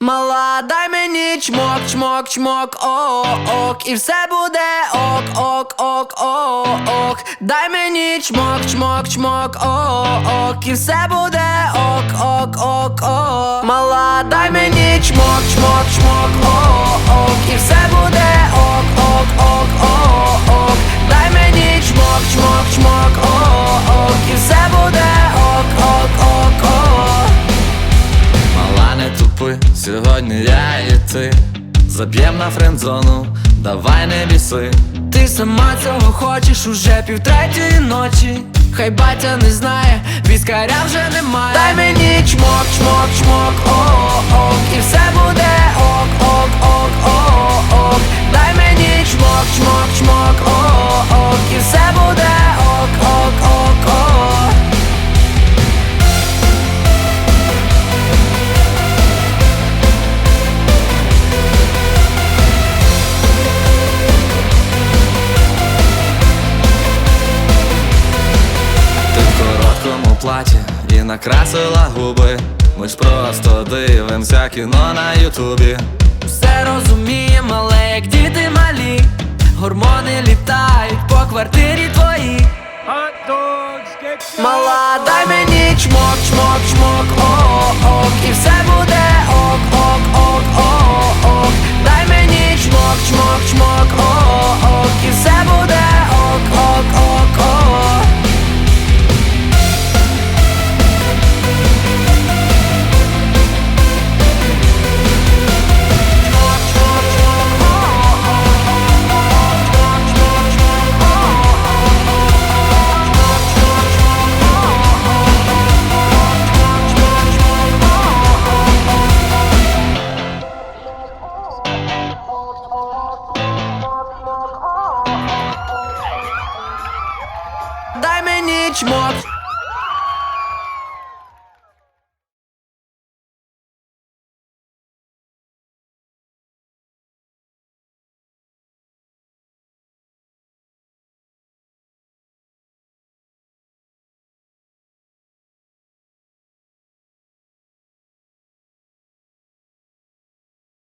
Мала, дай мені чмок, чмок, чмок, о, ок, і все буде ок, ок, ок, о, ок. Дай мені чмок, чмок, чмок, о, ок, і все буде ок, ок, ок, о. Мала, дай мені чмок, чмок, чмок, о, ок, і все буде Мала сьогодні я і ти Заб'єм на френдзону, давай не біси Ти сама цього хочеш уже півтретьої ночі. Хай батя не знає, віскаря вже немає. Дай мені чмок, платі і накрасила губи. Ми ж просто дивимося кіно на ютубі. Все розуміємо, але як діти малі, гормони літають по квартирі твої. Мала, дай мені чмок, чмок, чмок, о, ок, і все Дай мені чмок,